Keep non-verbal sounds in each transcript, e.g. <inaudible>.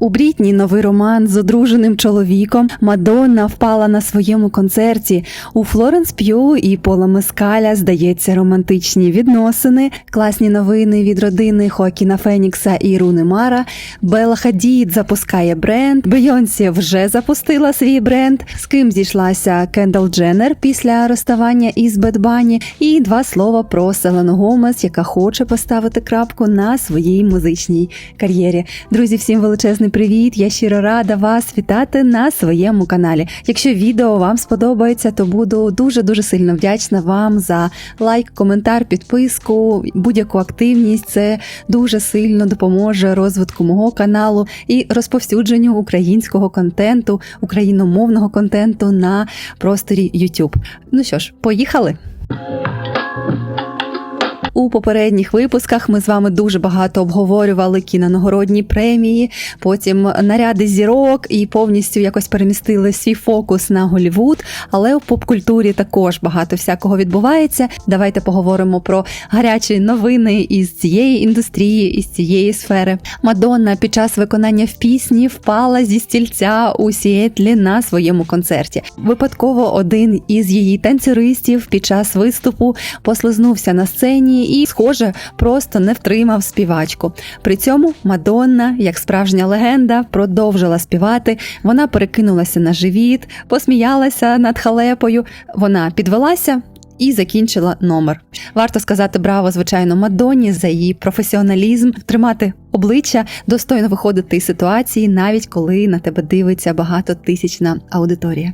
У Брітні новий роман з одруженим чоловіком. Мадонна впала на своєму концерті. У Флоренс П'ю і Пола Мескаля здається романтичні відносини. Класні новини від родини Хоакіна Фенікса і Руни Мара. Белла Хадід запускає бренд. Бейонсі вже запустила свій бренд. З ким зійшлася Кендал Дженнер після розставання із Бедбані. І два слова про Селену Гомес, яка хоче поставити крапку на своїй музичній кар'єрі. Друзі, всім величезний привіт! Я щиро рада вас вітати на своєму каналі. Якщо відео вам сподобається, то буду дуже дуже сильно вдячна вам за лайк, коментар, підписку, будь-яку активність. Це дуже сильно допоможе розвитку мого каналу і розповсюдженню українського контенту, україномовного контенту на просторі YouTube. Ну що ж, поїхали! У попередніх випусках ми з вами дуже багато обговорювали кінонагородні премії, потім наряди зірок і повністю якось перемістили свій фокус на Голівуд. Але у поп-культурі також багато всякого відбувається. Давайте поговоримо про гарячі новини із цієї індустрії, із цієї сфери. Мадонна під час виконання в пісні впала зі стільця у Сіетлі на своєму концерті. Випадково один із її танцюристів під час виступу послизнувся на сцені і, схоже, просто не втримав співачку. При цьому Мадонна, як справжня легенда, продовжила співати. Вона перекинулася на живіт, посміялася над халепою. Вона підвелася. І закінчила номер. Варто сказати браво, звичайно, Мадонні за її професіоналізм, тримати обличчя, достойно виходити із ситуації, навіть коли на тебе дивиться багатотисячна аудиторія.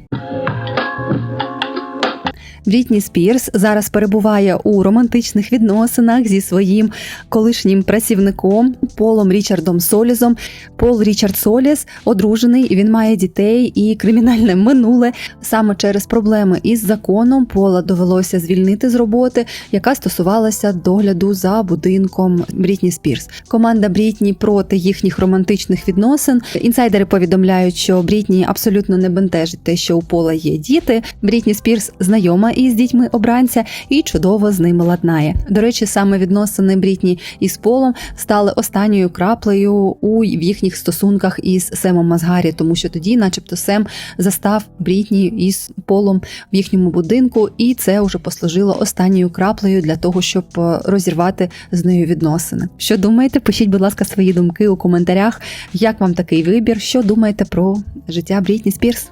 Брітні Спірс зараз перебуває у романтичних відносинах зі своїм колишнім працівником Полом Річардом Солізом. Пол Річард Соліс одружений, він має дітей і кримінальне минуле. Саме через проблеми із законом Пола довелося звільнити з роботи, яка стосувалася догляду за будинком Брітні Спірс. Команда Брітні проти їхніх романтичних відносин. Інсайдери повідомляють, що Брітні абсолютно не бентежить те, що у Пола є діти. Брітні Спірс знайома із дітьми обранця і чудово з ними ладнає. До речі, саме відносини Брітні із Полом стали останньою краплею у в їхніх стосунках із Семом Мазгарі, тому що тоді, начебто, Сем застав Брітні із Полом в їхньому будинку, і це вже послужило останньою краплею для того, щоб е, розірвати з нею відносини. Що думаєте? Пишіть, будь ласка, свої думки у коментарях. Як вам такий вибір? Що думаєте про життя Брітні Спірс?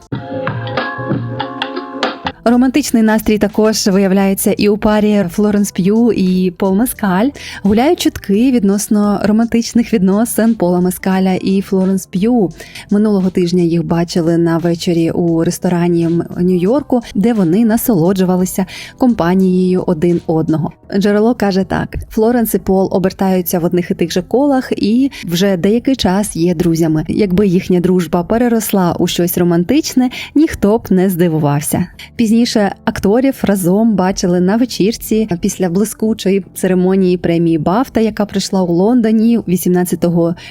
Романтичний настрій також виявляється і у парі Флоренс П'ю і Пол Мескаль. Гуляють чутки відносно романтичних відносин Пола Мескаля і Флоренс П'ю. Минулого тижня їх бачили на вечорі у ресторані Нью-Йорку, де вони насолоджувалися компанією один одного. Джерело каже так: Флоренс і Пол обертаються в одних і тих же колах і вже деякий час є друзями. Якби їхня дружба переросла у щось романтичне, ніхто б не здивувався. Пізніше акторів разом бачили на вечірці після блискучої церемонії премії Бафта, яка прийшла у Лондоні 18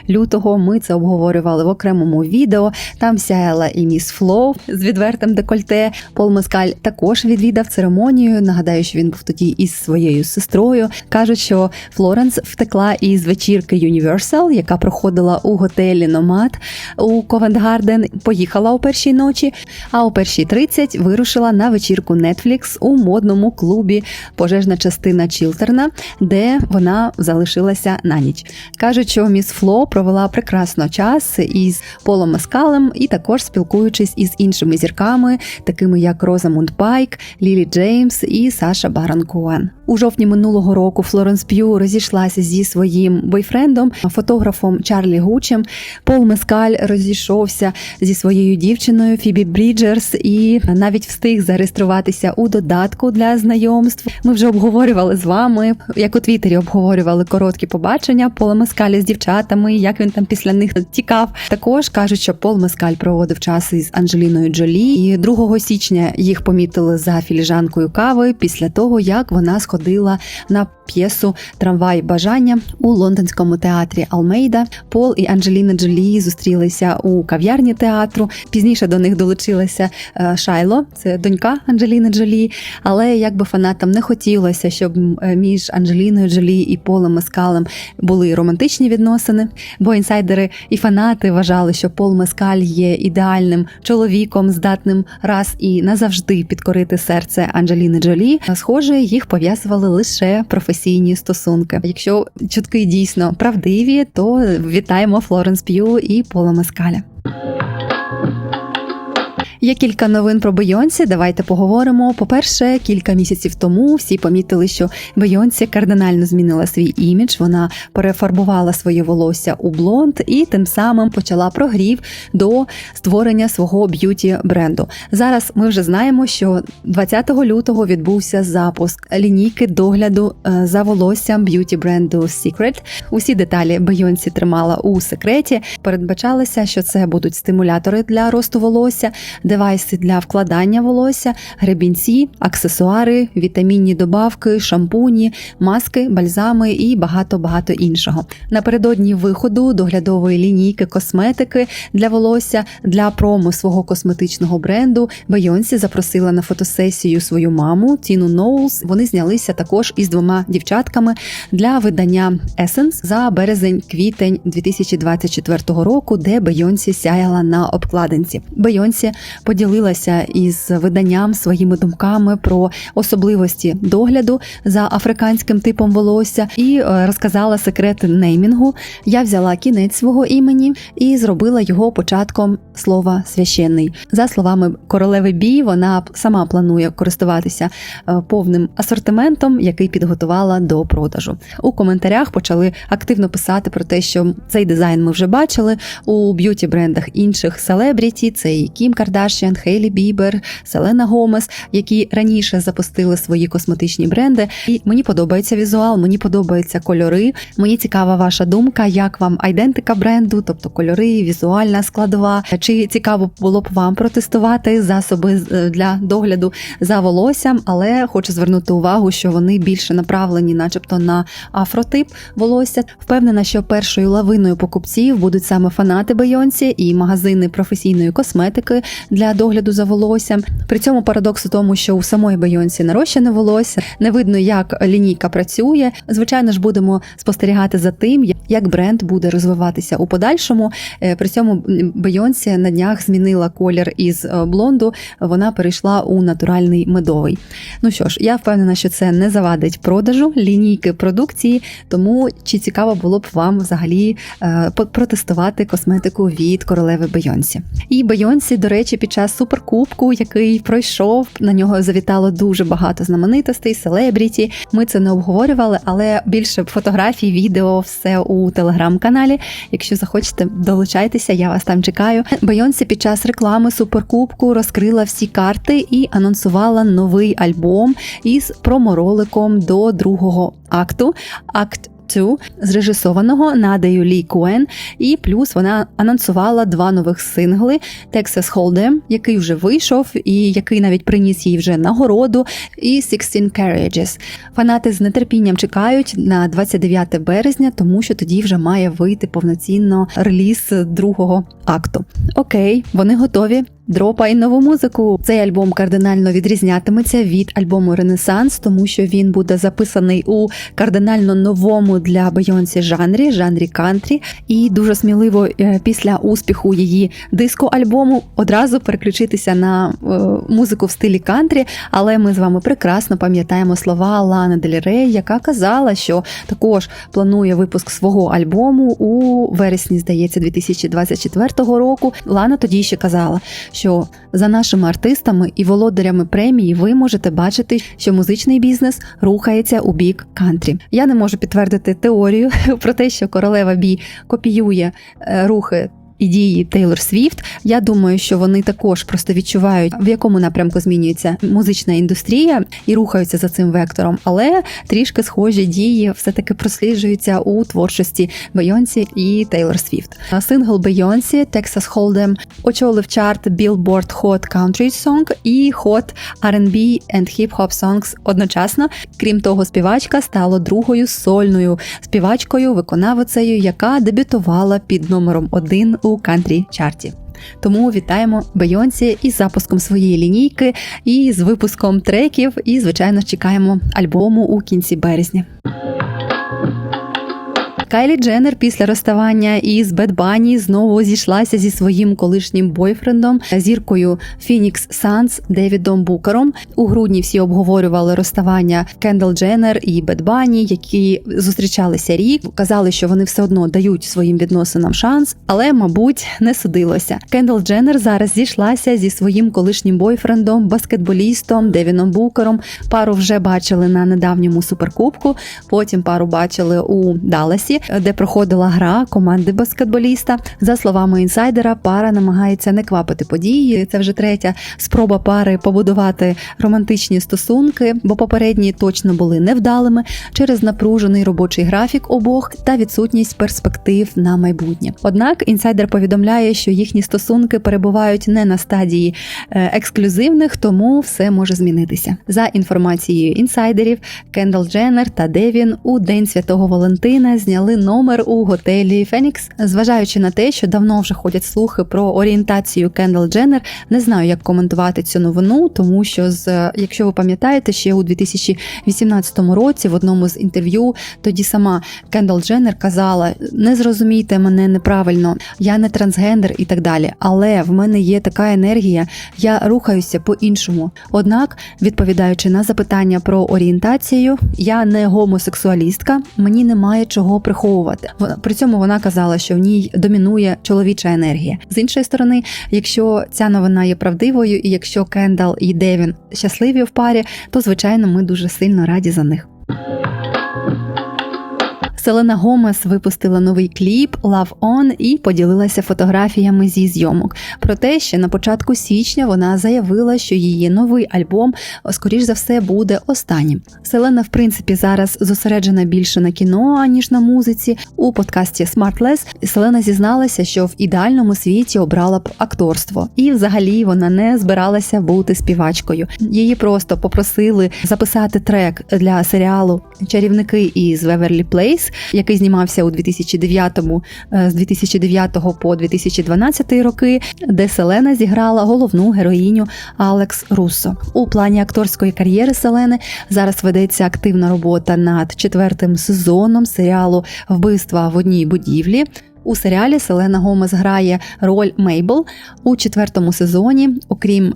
лютого. Ми це обговорювали в окремому відео. Там сяяла і міс Флоу з відвертим декольте. Пол Мескаль також відвідав церемонію. Нагадаю, що він був тоді із своєю сестрою. кажуть, що Флоренс втекла із вечірки Universal, яка проходила у готелі Номад у Ковент-Гарден. Поїхала у першій ночі, а у першій 30 вирушила на вечірку Netflix у модному клубі Пожежна частина Чілтерна, де вона залишилася на ніч. Кажуть, що міс Фло провела прекрасно час із Полом Маскалем і також спілкуючись із іншими зірками, такими як Розамунд Пайк, Лілі Джеймс і Саша Баран Коен. У жовтні минулого року Флоренс П'ю розійшлася зі своїм бойфрендом, фотографом Чарлі Гучем. Пол Мескаль розійшовся зі своєю дівчиною Фібі Бріджерс і навіть встиг зареєструватися у додатку для знайомств. Ми вже обговорювали з вами, як у Твіттері обговорювали короткі побачення Пола Мескаля з дівчатами, як він там після них тікав. Також кажуть, що Пол Мескаль проводив час із Анджеліною Джолі, і 2 січня їх помітили за філіжанкою кави після того, як вона сходила ходила на п'єсу Трамвай бажання у лондонському театрі Алмейда. Пол і Анджеліна Джолі зустрілися у кав'ярні театру. Пізніше до них долучилася е, Шайло, це донька Анджеліни Джолі. Але якби фанатам не хотілося, щоб е, між Анджеліною Джолі і Полом Мескалем були романтичні відносини, бо інсайдери і фанати вважали, що Пол Мескаль є ідеальним чоловіком, здатним раз і назавжди підкорити серце Анджеліни Джолі. Схоже, їх пов'язували лише професійні стосунки. Якщо чутки дійсно правдиві, то вітаємо Флоренс П'ю і Пола Мескаля. Є кілька новин про Бейонсі. Давайте поговоримо. По-перше, кілька місяців тому всі помітили, що Бейонсі кардинально змінила свій імідж. Вона перефарбувала своє волосся у блонд і тим самим почала прогрів до створення свого б'юті бренду. Зараз ми вже знаємо, що 20 лютого відбувся запуск лінійки догляду е, за волоссям б'юті бренду Secret. Усі деталі Бейонсі тримала у секреті. Передбачалося, що це будуть стимулятори для росту волосся девайси для вкладання волосся, гребінці, аксесуари, вітамінні добавки, шампуні, маски, бальзами і багато багато іншого. Напередодні виходу доглядової лінійки косметики для волосся для промо свого косметичного бренду Бейонсі запросила на фотосесію свою маму Тіну Ноулс. Вони знялися також із двома дівчатками для видання Essence за березень-квітень 2024 року, де Бейонсі сяяла на обкладинці. Бейонсі поділилася із виданням своїми думками про особливості догляду за африканським типом волосся і е, розказала секрет неймінгу. Я взяла кінець свого імені і зробила його початком слова священний. За словами королеви Бі, вона сама планує користуватися е, повним асортиментом, який підготувала до продажу. У коментарях почали активно писати про те, що цей дизайн ми вже бачили у б'юті брендах інших селебріті. Це і Кім Кардашіан, Хейлі Бібер, Селена Гомес, які раніше запустили свої косметичні бренди. І мені подобається візуал, мені подобаються кольори. Мені цікава ваша думка, як вам айдентика бренду, тобто кольори, візуальна складова. Чи цікаво було б вам протестувати засоби е, для догляду за волоссям, але хочу звернути увагу, що вони більше направлені, начебто, на афротип волосся. Впевнена, що першою лавиною покупців будуть саме фанати Бейонсі і магазини професійної косметики для догляду за волоссям. При цьому парадокс у тому, що у самої Бейонсі нарощене волосся, не видно, як лінійка працює. Звичайно ж, будемо спостерігати за тим, як бренд буде розвиватися у подальшому. Е, При цьому Бейонсі на днях змінила колір із е, блонду. Вона перейшла у натуральний медовий. Ну що ж, я впевнена, що це не завадить продажу лінійки продукції. Тому чи цікаво було б вам взагалі е, протестувати косметику від королеви Бейонсі? І Бейонсі, до речі, під час суперкубку, який пройшов, на нього завітало дуже багато знаменитостей, селебріті. Ми це не обговорювали, але більше фотографій, відео, все у телеграм-каналі. Якщо захочете, долучайтеся, я вас там чекаю. Бейонсі під час реклами суперкубку розкрила всі карти і анонсувала новий альбом із промороликом до другого акту. Акт 2, зрежисованого Надею Лі Куен, і плюс вона анонсувала два нових сингли: Texas Hold'em, який вже вийшов, і який навіть приніс їй вже нагороду, і 16 Carriages. Фанати з нетерпінням чекають на 29 березня, тому що тоді вже має вийти повноцінно реліз другого акту. Окей, вони готові. Дропай нову музику. Цей альбом кардинально відрізнятиметься від альбому Ренесанс, тому що він буде записаний у кардинально новому для Бейонсі жанрі, жанрі кантрі, і дуже сміливо е, після успіху її диско-альбому одразу переключитися на е, музику в стилі кантрі. Але ми з вами прекрасно пам'ятаємо слова Лани Дель Рей, яка казала, що також планує випуск свого альбому у вересні, здається, 2024 року. Лана тоді ще казала, що за нашими артистами і володарями премії ви можете бачити, що музичний бізнес рухається у бік кантрі. Я не можу підтвердити теорію <laughs> про те, що королева Бі копіює е, рухи. І дії Тейлор Свіфт. Я думаю, що вони також просто відчувають, в якому напрямку змінюється музична індустрія і рухаються за цим вектором, але трішки схожі дії все-таки просліджуються у творчості Бейонсі і Тейлор Свіфт. Сингл Бейонсі Texas Hold'em очолив чарт Billboard Hot Country Song і Hot R&B and Hip Hop Songs одночасно. Крім того, співачка стала другою сольною співачкою, виконавицею, яка дебютувала під номером один кантрі чарті. Тому вітаємо Бейонсі із запуском своєї лінійки, і з випуском треків. І, звичайно, чекаємо альбому у кінці березня. Кайлі Дженнер після розставання із Бед Бані знову зійшлася зі своїм колишнім бойфрендом, зіркою Phoenix Suns Девідом Букером. У грудні всі обговорювали розставання Кендал Дженнер і Бед Бані, які зустрічалися рік. Казали, що вони все одно дають своїм відносинам шанс, але, мабуть, не судилося. Кендал Дженнер зараз зійшлася зі своїм колишнім бойфрендом, баскетболістом Девіном Букером. Пару вже бачили на недавньому суперкубку. Потім пару бачили у Далласі де проходила гра команди баскетболіста. За словами інсайдера, пара намагається не квапити події. Це вже третя спроба пари побудувати романтичні стосунки, бо попередні точно були невдалими через напружений робочий графік обох та відсутність перспектив на майбутнє. Однак інсайдер повідомляє, що їхні стосунки перебувають не на стадії е, ексклюзивних, тому все може змінитися. За інформацією інсайдерів, Кендал Дженнер та Девін у день святого Валентина зняли зняли номер у готелі Фенікс, зважаючи на те, що давно вже ходять слухи про орієнтацію Кендал Дженнер. Не знаю, як коментувати цю новину, тому що з якщо ви пам'ятаєте, ще у 2018 році в одному з інтерв'ю тоді сама Кендал Дженнер казала: не зрозумійте мене неправильно, я не трансгендер і так далі. Але в мене є така енергія, я рухаюся по-іншому. Однак, відповідаючи на запитання про орієнтацію, я не гомосексуалістка, мені немає чого приходити приховувати. При цьому вона казала, що в ній домінує чоловіча енергія. З іншої сторони, якщо ця новина є правдивою, і якщо Кендал і Девін щасливі в парі, то звичайно ми дуже сильно раді за них. Селена Гомес випустила новий кліп Love On і поділилася фотографіями зі зйомок. Проте ще на початку січня вона заявила, що її новий альбом, скоріш за все, буде останнім. Селена, в принципі, зараз зосереджена більше на кіно аніж на музиці. У подкасті Smartless Селена зізналася, що в ідеальному світі обрала б акторство, і взагалі вона не збиралася бути співачкою. Її просто попросили записати трек для серіалу Чарівники із Веверлі Плейс який знімався у 2009 е, з 2009 по 2012 роки, де Селена зіграла головну героїню Алекс Руссо. У плані акторської кар'єри Селени зараз ведеться активна робота над четвертим сезоном серіалу Вбивства в одній будівлі. У серіалі Селена Гомес грає роль Мейбл у четвертому сезоні, окрім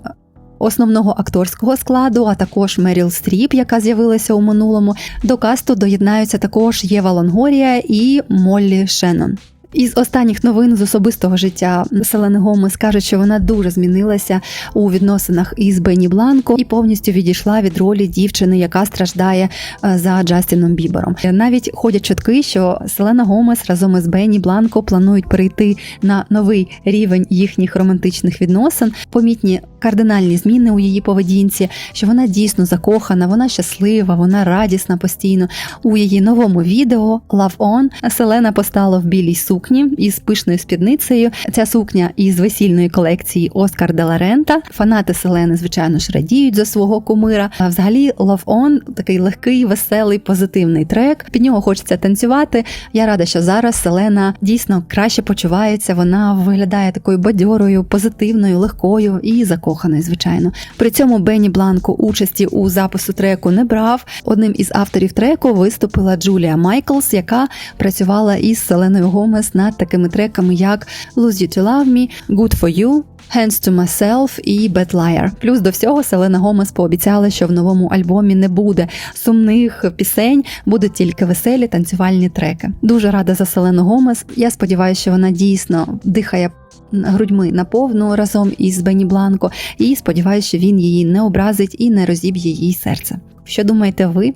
основного акторського складу, а також Меріл Стріп, яка з'явилася у минулому. До касту доєднаються також Єва Лонгорія і Моллі Шеннон. Із останніх новин з особистого життя Селени Гомес каже, що вона дуже змінилася у відносинах із Бенні Бланко і повністю відійшла від ролі дівчини, яка страждає е, за Джастіном Бібером. Навіть ходять чутки, що Селена Гомес разом із Бенні Бланко планують перейти на новий рівень їхніх романтичних відносин. Помітні кардинальні зміни у її поведінці, що вона дійсно закохана, вона щаслива, вона радісна постійно. У її новому відео Love On Селена постала в білій сукні із пишною спідницею. Ця сукня із весільної колекції Оскар Деларента. Фанати Селени, звичайно ж, радіють за свого кумира. А взагалі Love On такий легкий, веселий, позитивний трек. Під нього хочеться танцювати. Я рада, що зараз Селена дійсно краще почувається. Вона виглядає такою бадьорою, позитивною, легкою і закоханою закоханий, звичайно. При цьому Бенні Бланко участі у запису треку не брав. Одним із авторів треку виступила Джулія Майклс, яка працювала із Селеною Гомес над такими треками, як «Lose You To Love Me», «Good For You», «Hands To Myself» і «Bad Liar». Плюс до всього Селена Гомес пообіцяла, що в новому альбомі не буде сумних пісень, будуть тільки веселі танцювальні треки. Дуже рада за Селену Гомес. Я сподіваюся, що вона дійсно дихає грудьми наповну разом із Бені Бланко, і сподіваюся, що він її не образить і не розіб'є її серце. Що думаєте ви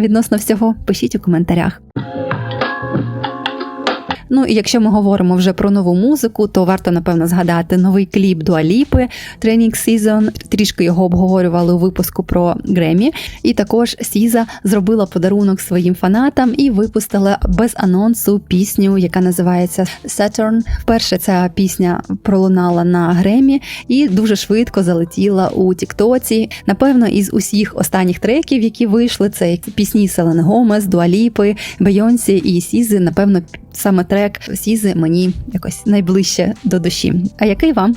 відносно всього? Пишіть у коментарях. Ну і якщо ми говоримо вже про нову музику, то варто напевно згадати новий кліп Дуаліпи Training Season. Трішки його обговорювали у випуску про Гремі. І також Сіза зробила подарунок своїм фанатам і випустила без анонсу пісню, яка називається Saturn. Вперше ця пісня пролунала на Гремі і дуже швидко залетіла у Тіктоці. Напевно, із усіх останніх треків, які вийшли, це пісні Селени Гомес, Дуаліпи, Бейонсі і Сізи. Напевно, саме трек Сізи мені якось найближче до душі. А який вам?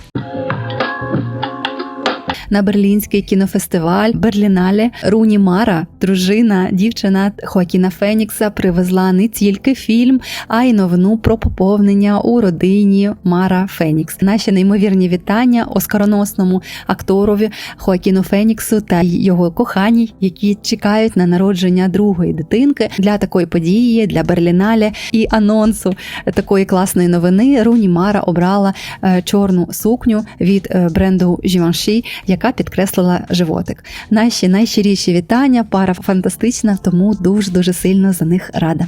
На берлінський кінофестиваль Берлінале Руні Мара, дружина, дівчина Хоакіна Фенікса, привезла не тільки фільм, а й новину про поповнення у родині Мара Фенікс. Наші неймовірні вітання оскароносному акторові Хоакіну Феніксу та його коханій, які чекають на народження другої дитинки для такої події, для Берлінале і анонсу такої класної новини. Руні Мара обрала е, чорну сукню від е, бренду Givenchy, яка підкреслила животик. Наші найщиріші вітання, пара фантастична, тому дуже дуже сильно за них рада.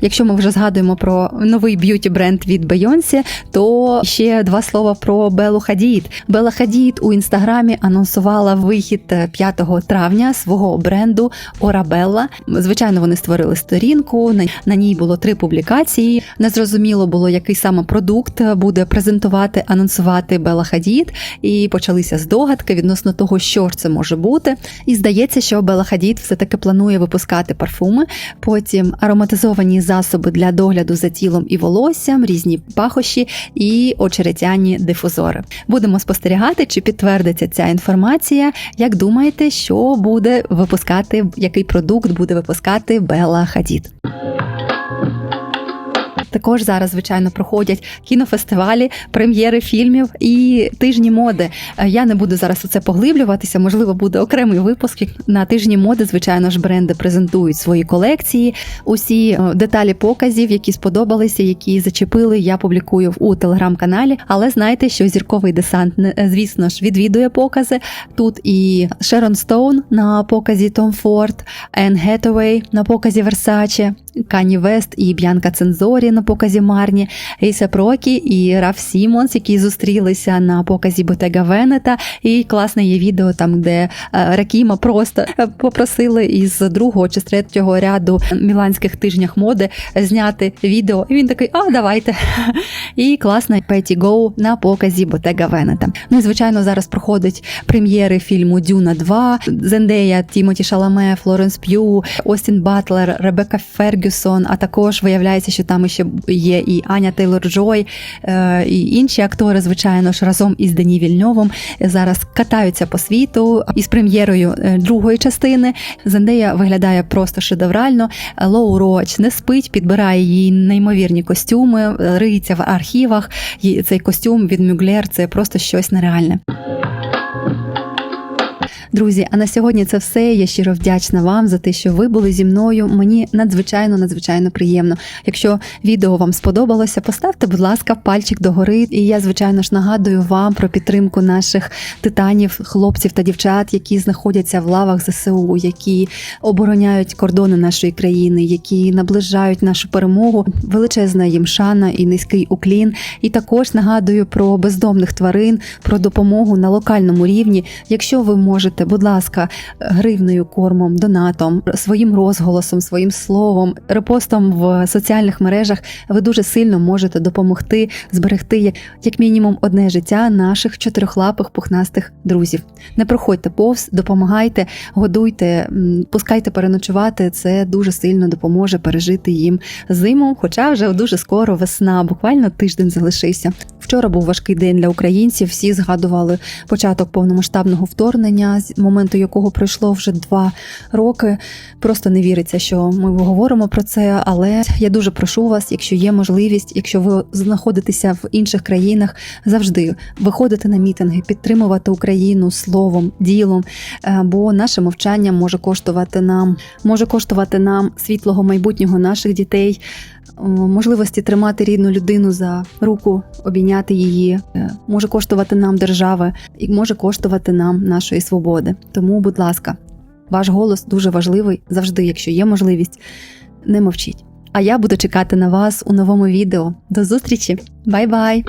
Якщо ми вже згадуємо про новий б'юті бренд від Бейонсі, то ще два слова про Белу Хадід. Бела Хадід у інстаграмі анонсувала вихід 5 травня свого бренду Орабелла. Звичайно, вони створили сторінку. На, ній було три публікації. Незрозуміло було, який саме продукт буде презентувати, анонсувати Бела Хадід. І почалися здогадки відносно того, що ж це може бути. І здається, що Бела Хадід все таки планує випускати парфуми. Потім ароматизовані засоби для догляду за тілом і волоссям, різні пахощі і очеретяні дифузори. Будемо спостерігати, чи підтвердиться ця інформація. Як думаєте, що буде випускати, який продукт буде випускати Бела Хадід? Також зараз, звичайно, проходять кінофестивалі, прем'єри фільмів і тижні моди. Е, Я не буду зараз у це поглиблюватися. Можливо, буде окремий випуск. На тижні моди, звичайно ж, бренди презентують свої колекції. Усі е, деталі показів, які сподобалися, які зачепили, я публікую у телеграм-каналі. Але знайте, що зірковий десант, звісно ж, відвідує покази. Тут і Шерон Стоун на показі Том Форд, Енн Гетовей на показі Versace, Кані Вест і Б'янка Цензорі на показі Марні, Ейса Прокі і Раф Сімонс, які зустрілися на показі Ботега Венета. І класне є відео там, де е, Ракіма просто е, попросили із другого чи з третього ряду міланських тижнях моди зняти відео. І він такий: а давайте. І класна Петі Гоу на показі Ботега Венета. Ну і звичайно, зараз проходять прем'єри фільму Дюна 2, Зендея, Тімоті Шаламе, Флоренс П'ю, Остін Батлер, Ребекка Фергюсон. А також виявляється, що там ще є і Аня Тейлор Джой, е, і інші актори, звичайно ж, разом із Дені Вільньовим зараз катаються по світу із прем'єрою е, другої частини. Зендея виглядає просто шедеврально. Лоу Роч не спить, підбирає їй неймовірні костюми, риється в архівах. Цей костюм від Мюглер це просто щось нереальне. Друзі, а на сьогодні це все. Я щиро вдячна вам за те, що ви були зі мною. Мені надзвичайно надзвичайно приємно. Якщо відео вам сподобалося, поставте, будь ласка, пальчик догори. І я, звичайно ж, нагадую вам про підтримку наших титанів, хлопців та дівчат, які знаходяться в лавах ЗСУ, які обороняють кордони нашої країни, які наближають нашу перемогу. Величезна їм шана і низький уклін. І також нагадую про бездомних тварин, про допомогу на локальному рівні. Якщо ви можете, будь ласка, гривною кормом, донатом, своїм розголосом, своїм словом, репостом в соціальних мережах, ви дуже сильно можете допомогти зберегти як мінімум одне життя наших чотирьохлапих пухнастих друзів. Не проходьте повз, допомагайте, годуйте, пускайте переночувати. Це дуже сильно допоможе пережити їм зиму. Хоча вже дуже скоро весна, буквально тиждень залишився. Вчора був важкий день для українців. Всі згадували початок повномасштабного вторгнення, моменту якого пройшло вже два роки. Просто не віриться, що ми говоримо про це. Але я дуже прошу вас, якщо є можливість, якщо ви знаходитеся в інших країнах, завжди виходити на мітинги, підтримувати Україну словом, ділом. Е, Бо наше мовчання може коштувати нам, може коштувати нам світлого майбутнього наших дітей, можливості тримати рідну людину за руку, обійняти її, е, може коштувати нам держави і може коштувати нам нашої свободи. Тому, будь ласка, ваш голос дуже важливий завжди, якщо є можливість, не мовчіть. А я буду чекати на вас у новому відео. До зустрічі! Бай-бай!